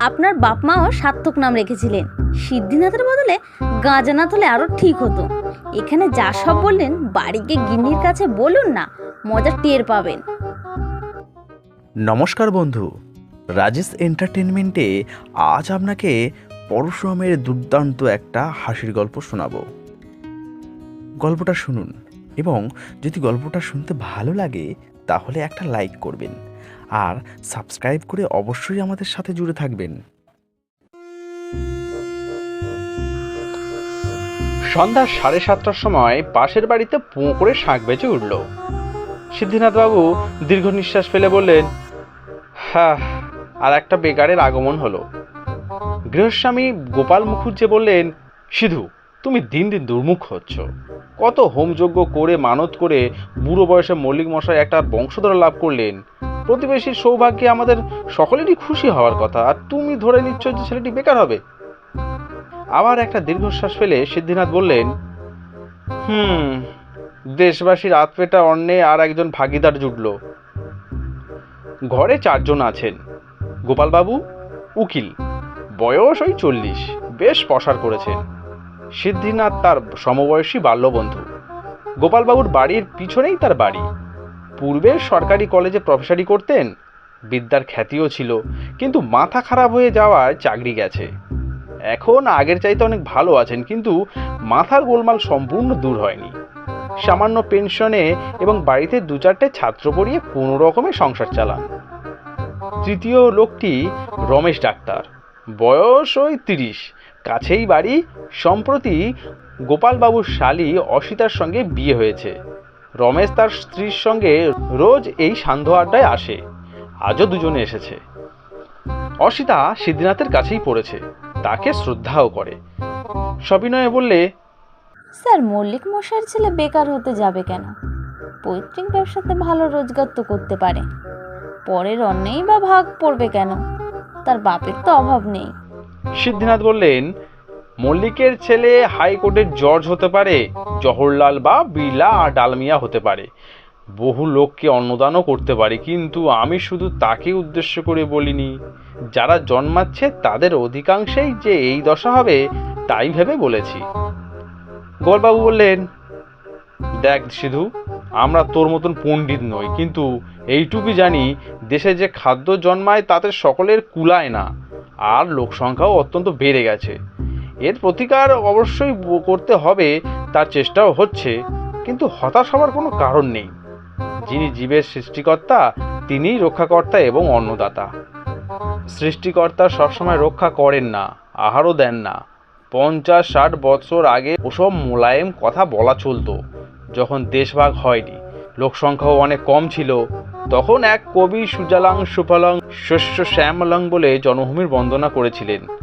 আপনার বাপ মাও সার্থক নাম রেখেছিলেন। সিদ্ধিনাথের বদলে গাঁজানাথ হলে আরও ঠিক হতো। এখানে যা সব বললেন, বাড়িকে গিন্নির কাছে বলুন না, মজা টের পাবেন। নমস্কার বন্ধু, রাজেশ এন্টারটেনমেন্টে আজ আপনাকে পরশুরামের দুর্দান্ত একটা হাসির গল্প শোনাবো। গল্পটা শুনুন এবং যদি গল্পটা শুনতে ভালো লাগে, তাহলে একটা লাইক করবেন। আর সাবস্ক্রাইব করে অবশ্যই আমাদের সাথে জুড়ে থাকবেন। সন্ধ্যা সাড়ে সাতটার সময় পাশের বাড়িতে পোঁ করে শাঁখ বেজে উঠল। সিদ্ধিনাথবাবু দীর্ঘ নিঃশ্বাস ফেলে বললেন হ্যাঁ আর একটা বেকারের আগমন হলো। গৃহস্বামী গোপাল মুখুজ্জে বললেন, সিধু, তুমি দিন দিন দুর্মুখ হচ্ছ। কত হোমযজ্ঞ করে, মানত করে, বুড়ো বয়সে মল্লিক মশাই একটা বংশধর লাভ করলেন। প্রতিবেশীর সৌভাগ্যে আমাদের সকলেরই খুশি হওয়ার কথা, আর তুমি ধরে নিচ্ছ যে ছেলেটি বেকার হবে। আবার একটা দীর্ঘশ্বাস ফেলে সিদ্ধিনাথ বললেন, হুম, দেশবাসীর আতপেটা অন্নে আর একজন ভাগিদার জুটল। ঘরে চারজন আছেন, গোপালবাবু, উকিল। বয়স ওই চল্লিশ, বেশ পসার করেছেন। সিদ্ধিনাথ তার সমবয়সী বাল্যবন্ধু। গোপালবাবুর বাড়ির পিছনেই তার বাড়ি। পূর্বে সরকারি কলেজে প্রফেসারি করতেন, বিদ্যার খ্যাতিও ছিল, কিন্তু মাথা খারাপ হয়ে যাওয়ায় চাকরি গেছে। এখন আগের চাইতে অনেক ভালো আছেন, কিন্তু মাথার গোলমাল সম্পূর্ণ দূর হয়নি। সামান্য পেনশনে এবং বাড়িতে দু চারটে ছাত্র পড়িয়ে কোনো রকমে সংসার চালান। তৃতীয় লোকটি রমেশ ডাক্তার। বয়স ওই তিরিশ। কাছেই বাড়ি, সম্প্রতি গোপালবাবুর শালি অসিতার সঙ্গে বিয়ে হয়েছে। রমেশ তার স্ত্রীর সঙ্গে রোজ এই সান্ধ্য আড্ডায় আসে। আজও দুজনে এসেছে। অসিতা সিদ্ধিনাথের কাছেই পড়েছে। তাকে শ্রদ্ধাও করে। সবিনয়ে বললে স্যার মল্লিক মশাইয়ের ছেলে বেকার হতে যাবে কেন? পৈতৃক ব্যবসাতে ভালো রোজগার তো করতে পারে। পরের অন্যেই বা ভাগ পড়বে কেন? তার বাপের তো অভাব নেই। সিদ্ধিনাথ বললেন মল্লিকের ছেলে হাইকোর্টের জজ হতে পারে, জহরলাল বা বিড়লা আর ডালমিয়া হতে পারে। বহু লোককে অন্নদানও করতে পারে, কিন্তু আমি শুধু তাকে উদ্দেশ্য করে বলিনি। যারা জন্মাচ্ছে তাদের অধিকাংশেই যে এই দশা হবে, তাই ভেবে বলেছি। গোলবাবু বললেন, দেখ সিধু, আমরা তোর মতন পণ্ডিত নই, কিন্তু এইটুকু জানি, দেশে যে খাদ্য জন্মায় তাতে সকলের কুলায় না, আর লোক সংখ্যাও অত্যন্ত বেড়ে গেছে। এর প্রতিকার অবশ্যই করতে হবে, তার চেষ্টাও হচ্ছে। কিন্তু হতাশ হওয়ার কোনো কারণ নেই। যিনি জীবের সৃষ্টিকর্তা, তিনিই রক্ষাকর্তা এবং অন্নদাতা। সৃষ্টিকর্তা সবসময় রক্ষা করেন না, আহারও দেন না। পঞ্চাশ ষাট বছর আগে ওসব মোলায়েম কথা বলা চলতো। যখন দেশভাগ হয়নি, লোকসংখ্যাও অনেক কম ছিল, তখন এক কবি সুজালাং সুফলং শস্য শ্যামলং বলে জনভূমির বন্দনা করেছিলেন।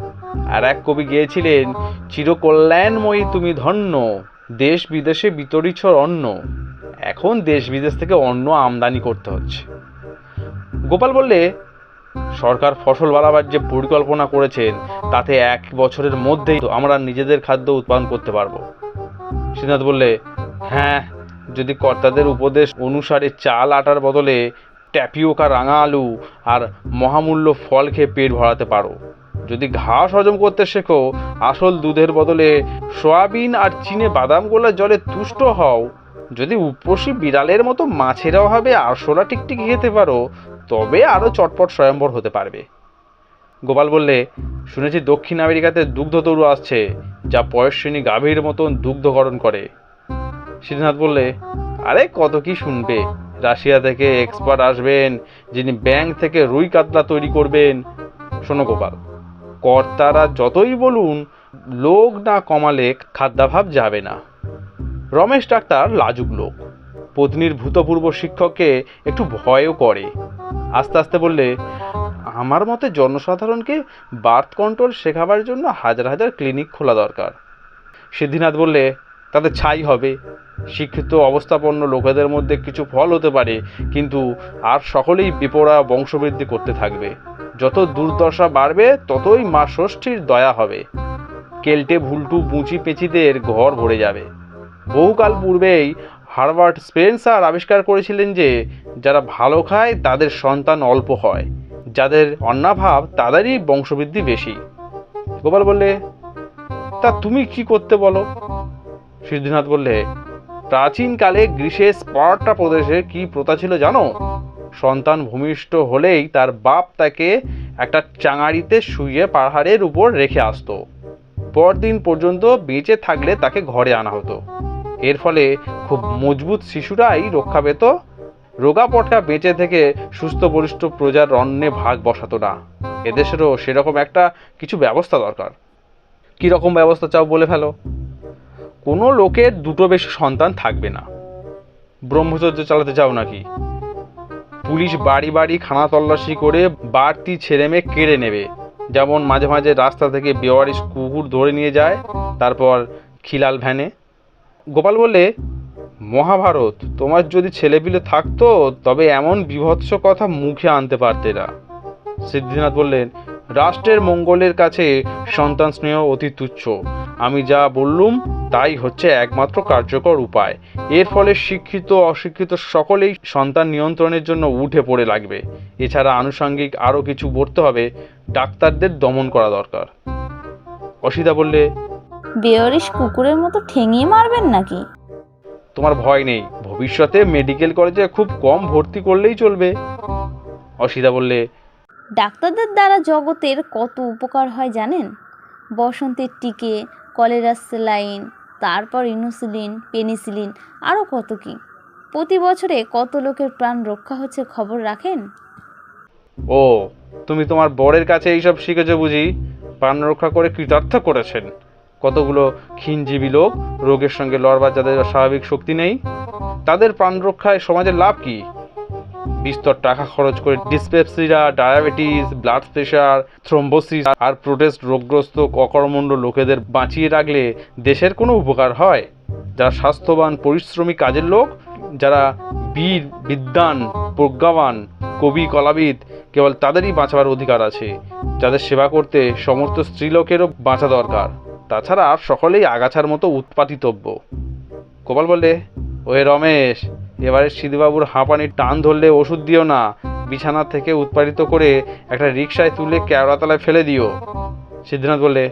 আর এক কবি গিয়েছিলেন, চিরকল্যাণময়ী তুমি ধন্য দেশ বিদেশে বিতরিছ অন্ন। এখন দেশ বিদেশ থেকে অন্ন আমদানি করতে হচ্ছে। গোপাল বললে, সরকার ফসল বাড়াবার যে পরিকল্পনা করেছেন, তাতে এক বছরের মধ্যেই তো আমরা নিজেদের খাদ্য উৎপাদন করতে পারব। সিদ্ধার্থ বললে হ্যাঁ যদি কর্তাদের উপদেশ অনুসারে চাল আটার বদলে ট্যাপিওকা রাঙা আলু আর মহামূল্য ফল খেয়ে পেট ভরাতে পারো। যদি ঘাস হজম করতে শেখো, আসল দুধের বদলে সয়াবিন আর চিনে বাদাম গোলা জলে তুষ্ট হও। যদি উপসী বিড়ালের মতো মাছের অভাবে আরশোলা টিকটিকি খেতে পারো, তবে আরও চটপট স্বয়ম্বর হতে পারবে। গোপাল বললে, শুনেছি দক্ষিণ আমেরিকাতে দুগ্ধ তরু আসছে, যা পয়স্বিনী গাভীর মতন দুগ্ধকরণ করে। সিদ্ধার্থ বললে, আরে, কত কি শুনবে? রাশিয়া থেকে এক্সপার্ট আসবেন, যিনি ব্যাংক থেকে রুই কাতলা তৈরি করবেন। শোনো গোপাল কর্তারা যতই বলুন, লোক না কমালে খাদ্যাভাব যাবে না। রমেশ ডাক্তার লাজুক লোক। পত্নীর ভূতপূর্ব শিক্ষককে একটু ভয়ও করে। আস্তে আস্তে বললে, আমার মতে জনসাধারণকে বার্থ কন্ট্রোল শেখাবার জন্য হাজার হাজার ক্লিনিক খোলা দরকার। সিদ্ধিনাথ বললে, তাতে ছাই হবে। শিক্ষিত অবস্থাপন্ন লোকেদের মধ্যে কিছু ফল হতে পারে, কিন্তু আর সকলেই বিপরা বংশবৃদ্ধি করতে থাকবে। যত দুর্দশা বাড়বে, ততই মা ষষ্ঠীর দয়া হবে। কেল্টে ভুলটু বুঁচি পেঁচিদের ঘর ভরে যাবে। বহুকাল পূর্বেই হারবার্ট স্পেন্সার আবিষ্কার করেছিলেন যে, যারা ভালো খায়, তাদের সন্তান অল্প হয়। যাদের অন্নাভাব, তাদেরই বংশবৃদ্ধি বেশি। গোপাল বললে, তা তুমি কি করতে বলো? সিদ্ধিনাথ বললে, প্রাচীনকালে গ্রীষ্মের স্পার্টা প্রদেশে কি প্রথা ছিল জানো? সন্তান ভূমিষ্ঠ হলেই তার বাপ তাকে একটা চাঙাড়িতে শুয়ে পাহাড়ের উপর রেখে আসতো। পরদিন পর্যন্ত বেঁচে থাকলে তাকে ঘরে আনা হতো। এর ফলে খুব মজবুত শিশুরাই রক্ষা পেত। রোগা পটকা বেঁচে থেকে সুস্থ বলিষ্ঠ প্রজার অন্নে ভাগ বসাতো না। এদেশেরও সেরকম একটা কিছু ব্যবস্থা দরকার। কী রকম ব্যবস্থা চাও বলে ফেলো? কোনো লোকের দুটো বেশি সন্তান থাকবে না। ব্রহ্মচর্য চালাতে চাও নাকি? পুলিশ বাড়ি বাড়ি খানা তল্লাশি করে বাড়তি ছেলে মেয়ে কেড়ে নেবে। যেমন মাঝে মাঝে রাস্তা থেকে বেওয়ারিশ কুকুর ধরে নিয়ে যায়, তারপর খিলাল ভ্যানে। গোপাল বললে, মহাভারত, তোমার যদি ছেলেপিলে থাকতো, তবে এমন বিভৎস কথা মুখে আনতে পারতে না। সিদ্ধিনাথ বললেন রাষ্ট্রের মঙ্গলের কাছে সন্তান স্নেহ অতি তুচ্ছ। আমি যা বললুম তাই হচ্ছে একমাত্র কার্যকর উপায়। এর ফলে শিক্ষিত অশিক্ষিত সকলেই সন্তান নিয়ন্ত্রণের জন্য উঠে পড়ে লাগবে। এছাড়া আনুষঙ্গিক আরও কিছু করতে হবে ডাক্তারদের দমন করা দরকার। অসিতা বললে বেয়ারিশ কুকুরের মতো ঠেঙিয়ে মারবেন নাকি? তোমার ভয় নেই ভবিষ্যতে মেডিকেল কলেজে খুব কম ভর্তি করলেই চলবে। অসিতা বললে ডাক্তারদের দ্বারা জগতের কত উপকার হয় জানেন? বসন্তের টিকে কলেরা স্যালাইন, তারপর ইনসুলিন, পেনিসিলিন আরও কত কি? প্রতি বছরে কত লোকের প্রাণ রক্ষা হচ্ছে খবর রাখেন? ও, তুমি তোমার বরের কাছে এইসব শিখেছো বুঝি? প্রাণ রক্ষা করে কৃতার্থ করেছেন। কতগুলো ক্ষীণজীবী লোক রোগের সঙ্গে লড়বার যাদের স্বাভাবিক শক্তি নেই? তাদের প্রাণ রক্ষায় সমাজের লাভ কি? বিস্তর টাকা খরচ করে ডিসপেপসিরা, ডায়াবেটিস, ব্লাড প্রেশার, থ্রম্বোসিস আর প্রোটেস্ট রোগগ্রস্ত অকর্মণ্ড লোকেদের বাঁচিয়ে রাখলে দেশের কোনো উপকার হয়? যারা স্বাস্থ্যবান, পরিশ্রমী কাজের লোক, যারা বীর, বিদ্বান, প্রজ্ঞাবান, কবি, কলাবিদ, কেবল তাদেরই বাঁচাবার অধিকার আছে। যাদের সেবা করতে সমস্ত স্ত্রীলোকেরও বাঁচা দরকার। তাছাড়া সকলেই আগাছার মতো উৎপাদিতব্য গোপাল বললে ওয়ে রমেশ এবারে সিদ্ধবাবুর হাঁপানির টান ধরলে ওষুধ দিও না। বিছানা থেকে উৎপাদিত করে একটা রিক্সায় তুলে কেওড়াতলায় ফেলে দিও। সিদ্ধিনাথ বললে,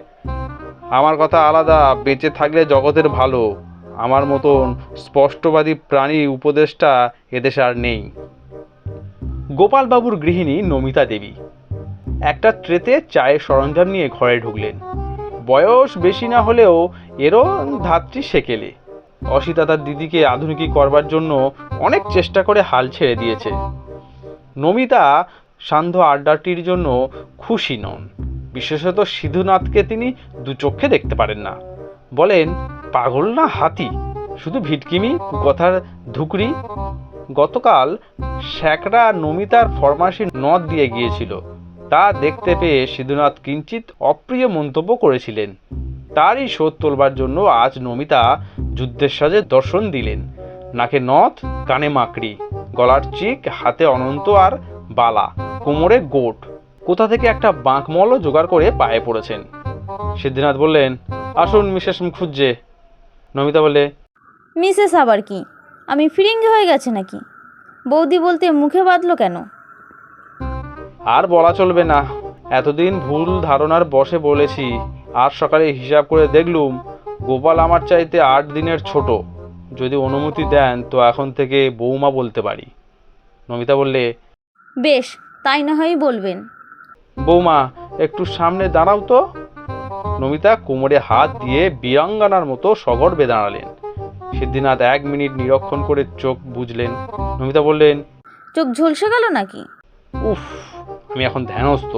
আমার কথা আলাদা, বেঁচে থাকলে জগতের ভালো। আমার মতন স্পষ্টবাদী প্রাণী উপদেশটা এদেশে আর নেই। গোপালবাবুর গৃহিণী নমিতা দেবী একটা ট্রেতে চায়ের সরঞ্জাম নিয়ে ঘরে ঢুকলেন। বয়স বেশি না হলেও এরও ধাত্রী সেকেলে। অসিতা তার দিদিকে আধুনিকী করবার জন্য অনেক চেষ্টা করে হাল ছেড়ে দিয়েছে। নমিতা সান্ধ্য আড্ডাটির জন্য খুশি নন। বিশেষত সিধুনাথকে তিনি দু চোখে দেখতে পারেন না। বলেন, পাগল না হাতি? শুধু ভিটকিমি কথার ধুকরি গতকাল শ্যাকরা নমিতার ফরমাসি নদ দিয়ে গিয়েছিল। তা দেখতে পেয়ে সিধুনাথ কিঞ্চিত অপ্রিয় মন্তব্য করেছিলেন। তারই শোধ তোলবার জন্য আজ নমিতা যুদ্ধের সাজে দর্শন দিলেন। নাকে নথ কানে মাকড়ি গলার চিক হাতে অনন্ত আর বালা কোমরে গোট। কোথা থেকে একটা বাঁকমলও জোগাড় করে পায়ে পড়েছেন? সিদ্ধিনাথ বললেন আসুন মিসেস খুঁজছে নমিতা বলে মিসেস আবার কি? আমি ফিরিঙ্গি হয়ে গেছে নাকি? বৌদি বলতে মুখে বাঁধলো কেন? আর বলা চলবে না। এতদিন ভুল ধারণার বসে বলেছি। আজ সকালে হিসাব করে দেখলুম গোপাল আমার চাইতে আট দিনের ছোট। যদি অনুমতি দেন তো এখন থেকে বৌমা বলতে পারি। নমিতা বললে বেশ তাই না হয় বলবেন। বৌমা একটু সামনে দাঁড়াও তো। নমিতা কোমরে হাত দিয়ে বীরাঙ্গানার মতো সগর্বে দাঁড়ালেন। সিদ্ধিনাথ এক মিনিট নিরীক্ষণ করে চোখ বুঝলেন নমিতা বললেন চোখ ঝলসে গেল নাকি? উফ আমি এখন ধ্যানস্থ।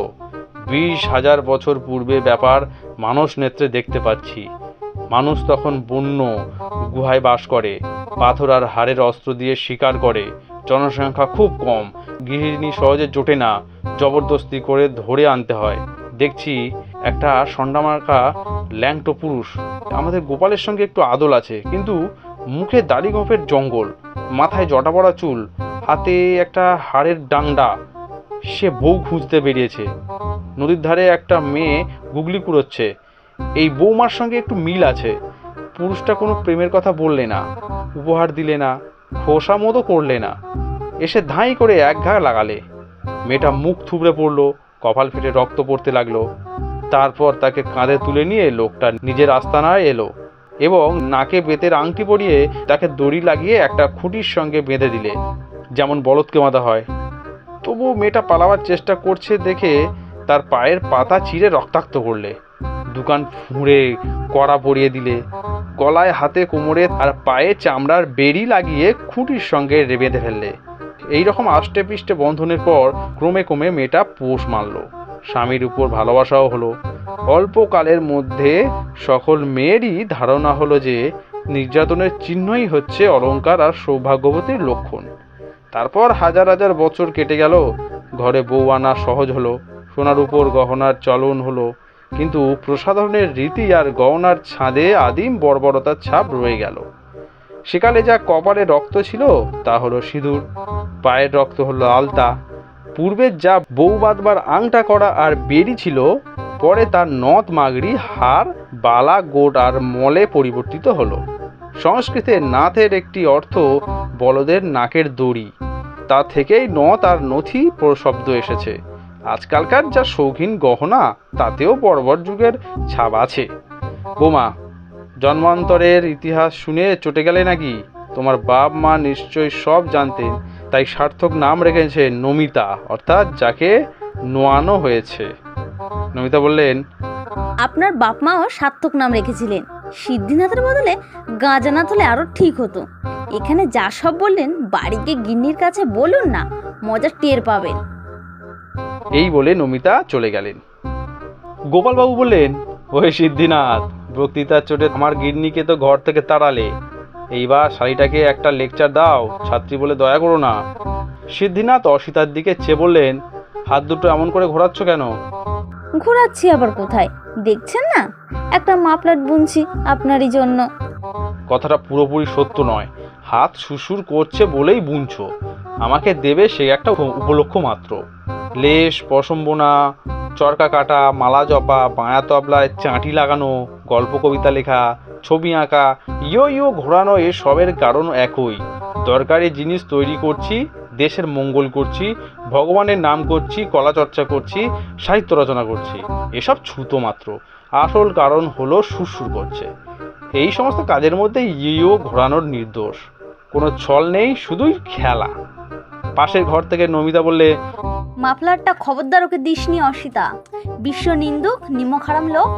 বিশ হাজার বছর পূর্বে ব্যাপার মানুষ নেত্রে দেখতে পাচ্ছি। মানুষ তখন বন্য, গুহায় বাস করে, পাথর আর হাড়ের অস্ত্র দিয়ে শিকার করে। জনসংখ্যা খুব কম, গৃহিণী সহজে জোটে না, জবরদস্তি করে ধরে আনতে হয়। দেখছি একটা সন্ডামার্কা ল্যাংটো পুরুষ। আমাদের গোপালের সঙ্গে একটু আদল আছে, কিন্তু মুখে দাড়ি গোঁফের জঙ্গল, মাথায় জটা পড়া চুল, হাতে একটা হাড়ের ডাংডা সে বউ খুঁজতে বেরিয়েছে। নদীর ধারে একটা মেয়ে গুগলি কুড়োচ্ছে। এই বৌমার সঙ্গে একটু মিল আছে। পুরুষটা কোনো প্রেমের কথা বললে না, উপহার দিলে না, খোসা মতো করলে না। এসে ধাঁই করে এক ঘা লাগালে। মেয়েটা মুখ থুবড়ে পড়ল, কপাল ফেটে রক্ত পড়তে লাগল। তারপর তাকে কাঁধে তুলে নিয়ে লোকটা নিজের আস্তানায় এলো এবং নাকে বেতের আংটি পরিয়ে তাকে দড়ি লাগিয়ে একটা খুঁটির সঙ্গে বেঁধে দিলে, যেমন বলদকে বাঁধা হয়। তবু মেয়েটা পালাবার চেষ্টা করছে দেখে তার পায়ের পাতা চিরে রক্তাক্ত করলে। দোকান ফুঁড়ে কড়া পরিয়ে দিলে। গলায় হাতে কোমরে আর পায়ে চামড়ার বেড়ি লাগিয়ে খুঁটির সঙ্গে রে- বেঁধে ফেললে। এই রকম আষ্টে পৃষ্ঠে বন্ধনের পর ক্রমে ক্রমে মেয়েটা পোষ মারলো স্বামীর উপর ভালোবাসাও হলো। অল্পকালের মধ্যে সকল মেয়েরই ধারণা হলো যে, নির্যাতনের চিহ্নই হচ্ছে অলংকার আর সৌভাগ্যবতীর লক্ষণ। তারপর হাজার হাজার বছর কেটে গেল। ঘরে বউ আনা সহজ হলো, সোনার উপর গহনার চলন হলো। কিন্তু প্রসাধনের রীতি আর গহনার ছাঁদে আদিম বর্বরতার ছাপ রয়ে গেল। সেকালে যা কপালে রক্ত ছিল, তা হলো সিঁদুর। পায়ের রক্ত হলো আলতা। পূর্বের যা বউ বাঁধবার আংটা করা আর বেরি ছিল, পরে তার নথ মাগড়ি হার বালা, গোট আর মলে পরিবর্তিত হলো। সংস্কৃতে নাথের একটি অর্থ বলদের নাকের দড়ি। তা থেকেই নথ আর নথি শব্দ এসেছে। আজকালকার যা শৌখিন গহনা, তাতেও বর্বর যুগের ছাপ আছে। বোমা, জন্মান্তরের ইতিহাস শুনে চটে গেলে নাকি? তোমার বাপ মা নিশ্চয়ই সব জানতেন, তাই সার্থক নাম রেখেছে নমিতা, অর্থাৎ যাকে নোয়ানো হয়েছে। নমিতা বললেন, আপনার বাপ মাও সার্থক নাম রেখেছিলেন। সিদ্ধিনাথের বদলে গাঁজানাথ হলে আরও ঠিক হতো। এখানে যা সব বললেন বাড়িকে গিন্নির কাছে বলুন না মজা টের পাবেন। এই বলে নমিতা চলে গেলেন। গোপালবাবু বললেন ওই সিদ্ধিনাথ বক্তৃতার চোটে আমার গিন্নিকে তো ঘর থেকে তাড়ালে। এইবার শাড়িটাকে একটা লেকচার দাও ছাত্রী বলে দয়া করো না। সিদ্ধিনাথ অসিতার দিকে চেয়ে বললেন হাত দুটো এমন করে ঘোরাচ্ছ কেন? ঘোরাচ্ছি আবার কোথায়? দেখছেন না? একটা মাপলাট বুনছি আপনারই জন্য। কথাটা পুরোপুরি সত্য নয়। হাত শুশুর করছে বলেই বুনছো। আমাকে দেবে সে একটা উপ- উপলক্ষ মাত্র। লেশ পশম বোনা চরকা কাটা, মালা জপা, বাঁয়া তবলায় চাঁটি লাগানো, গল্প কবিতা লেখা, ছবি আঁকা, ইয়ো ইয়ো ঘোরানো, এসবের কারণ একই। দরকারি জিনিস তৈরি করছি দেশের মঙ্গল করছি ভগবানের নাম করছি কলা চর্চা করছি সাহিত্য রচনা করছি। এসব ছুতো মাত্র। আসল কারণ হলো সুরসুর করছে। এই সমস্ত কাজের মধ্যে ইয়ো ঘোরানোর নির্দোষ। কোনো ছল নেই শুধুই খেলা। পাশের ঘর থেকে নমিতা বললে মাফলারটা খবরদার ওকে দিসনি অসিতা। বিশ্ব নিন্দুক নিম্নখারাম লোক।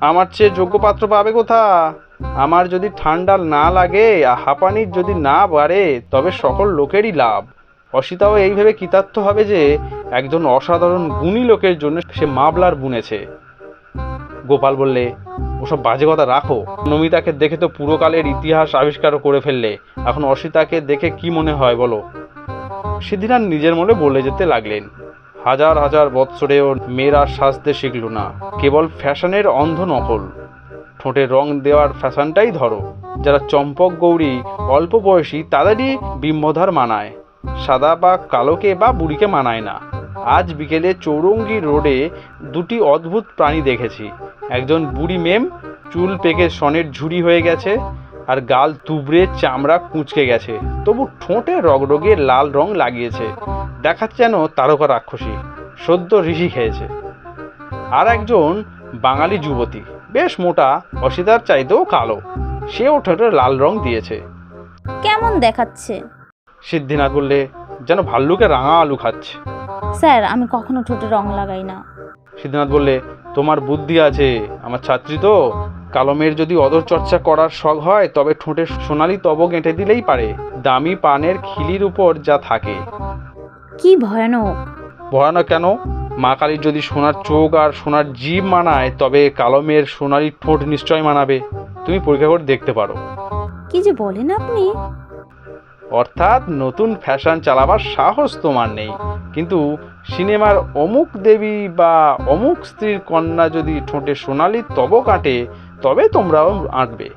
আমার চেয়ে যোগ্য পাত্র পাবে কোথা আমার যদি ঠান্ডা না লাগে আর হাঁপানির যদি না বাড়ে তবে সকল লোকেরই লাভ। অসিতাও এই ভেবে কৃতার্থ হবে যে একজন অসাধারণ গুণী লোকের জন্য সে মাবলার বুনেছে গোপাল বললে, ওসব বাজে কথা রাখো। নমিতাকে দেখে তো পুরোকালের ইতিহাস আবিষ্কারও করে ফেললে। এখন অসিতাকে দেখে কি মনে হয় বলো? সিদ্ধিনাথ নিজের মনে বলে যেতে লাগলেন। হাজার হাজার বৎসরেও মেয়েরা সাজতে শিখল না। কেবল ফ্যাশনের অন্ধ নকল। ঠোঁটে রং দেওয়ার ফ্যাশনটাই ধরো। যারা চম্পক গৌরী অল্প বয়সী, তাদেরই বিম্বধার মানায়। সাদা বা কালোকে বা বুড়িকে মানায় না। আজ বিকেলে চৌরঙ্গি রোডে দুটি অদ্ভুত প্রাণী দেখেছি। একজন বুড়ি মেম, চুল পেকে সনের ঝুড়ি হয়ে গেছে, আর গাল তুবড়ে চামড়া কুঁচকে গেছে। তবু ঠোঁটে রগরগে লাল রং লাগিয়েছে। দেখাচ্ছে যেন তারকা রাক্ষসী, সদ্য ঋষি খেয়েছে। আর একজন বাঙালি যুবতী, বেশ মোটা, অসিতার চাইতেও কালো। সেও ঠোঁটে লাল রং দিয়েছে। কেমন দেখাচ্ছে? সিদ্ধিনাথ বললে যেন ভাল্লুকে রাঙা আলু খাচ্ছে। স্যার আমি কখনো ঠোঁটে রং লাগাই না। সিদ্ধার্থ বললে তোমার বুদ্ধি আছে আমার ছাত্রী তো। কালমের যদি অদর চর্চা করার শখ হয় তবে ঠোঁটে সোনালি তব গেঁটে দিলেই পারে। দামি পানের খিলির উপর যা থাকে। কি ভয়ানক। ভয়ানক কেন? মা কালীর যদি সোনার চোখ আর সোনার জিভ মানায় তবে কালমের সোনালি ঠোঁট নিশ্চয় মানাবে। তুমি পরীক্ষা করে দেখতে পারো। কি যে বলেন আপনি। অর্থাৎ নতুন ফ্যাশন চালাবার সাহস তোমার নেই। কিন্তু সিনেমার অমুক দেবী বা অমুক স্ত্রীর কন্যা যদি ঠোঁটে সোনালি তব কাটে, তবে তোমরাও আঁটবে।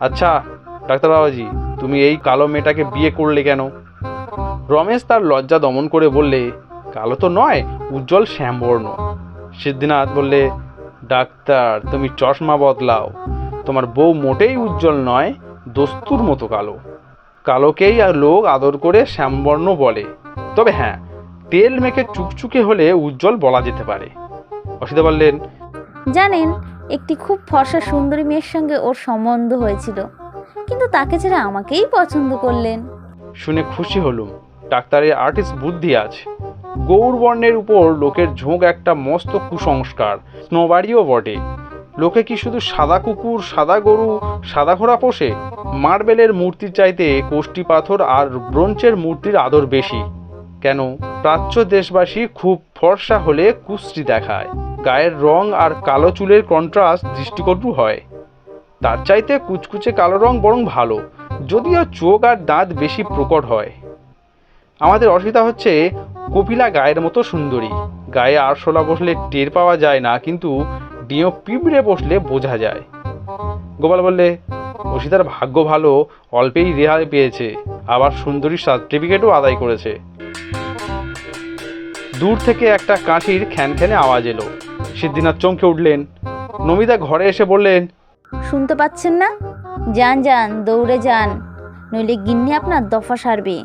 আচ্ছা ডাক্তার বাবাজি, তুমি এই কালো মেয়েটাকে বিয়ে করলে কেন? রমেশ তার লজ্জা দমন করে বললে, কালো তো নয়, উজ্জ্বল শ্যামবর্ণ। সিদ্ধিনাথ বললে, ডাক্তার, তুমি চশমা বদলাও। তোমার বউ মোটেই উজ্জ্বল নয়, দস্তুর মতো কালো। কালোকেই আর লোক আদর করে শ্যামবর্ণ বলে। তবে হ্যাঁ তেল মেখে চুকচুকে হলে উজ্জ্বল বলা যেতে পারে। অসিতা বললেন জানেন একটি খুব ফর্সা সুন্দরী মেয়ের সঙ্গে ওর সম্বন্ধ হয়েছিল কিন্তু তাকে ছেড়ে আমাকেই পছন্দ করলেন। শুনে খুশি হলুম। ডাক্তারের আর্টিস্ট বুদ্ধি আছে গৌরবর্ণের উপর লোকের ঝোঁক একটা মস্ত কুসংস্কার। স্নোবাড়িও বটে। লোকে কি শুধু সাদা কুকুর, সাদা গরু, সাদা ঘোড়া পোষে? মার্বেলের মূর্তির চাইতে কোষ্টি পাথর আর ব্রোঞ্চের মূর্তির আদর বেশি। কেন? প্রাচ্য দেশবাসী খুব ফর্সা হলে কুষ্টি দেখায়। গায়ের রং আর কালো চুলের কন্ট্রাস্ট দৃষ্টিকটু হয়। তার চাইতে কুচকুচে কালো রং বরং ভালো, যদিও চোখ আর দাঁত বেশি প্রকট হয়। আমাদের অসুবিধা হচ্ছে কপিলা গায়ের মতো সুন্দরী। গায়ে আরশোলা বসলে টের পাওয়া যায় না, কিন্তু ডিও পিঁপড়ে বসলে বোঝা যায়। গোপাল বললে অসিতার ভাগ্য ভালো অল্পেই রেহাই পেয়েছে আবার সুন্দরী সার্টিফিকেটও আদায় করেছে। দূর থেকে একটা কাঁচির খ্যানখ্যানে আওয়াজ এলো। সিদ্ধিনাথ চমকে উঠলেন। নমিতা ঘরে এসে বললেন শুনতে পাচ্ছেন না? যান যান দৌড়ে যান নইলে গিন্নি আপনার দফা সারবে।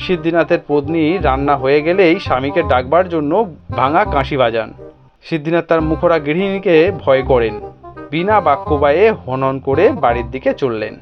সিদ্ধিনাথের পত্নী রান্না হয়ে গেলেই স্বামীকে ডাকবার জন্য ভাঙা কাঁশি বাজান। সিদ্ধিনাথ তার মুখরা গৃহিণীকে ভয় করেন। বিনা বাক্যবায়ে হনন করে বাড়ির দিকে চললেন।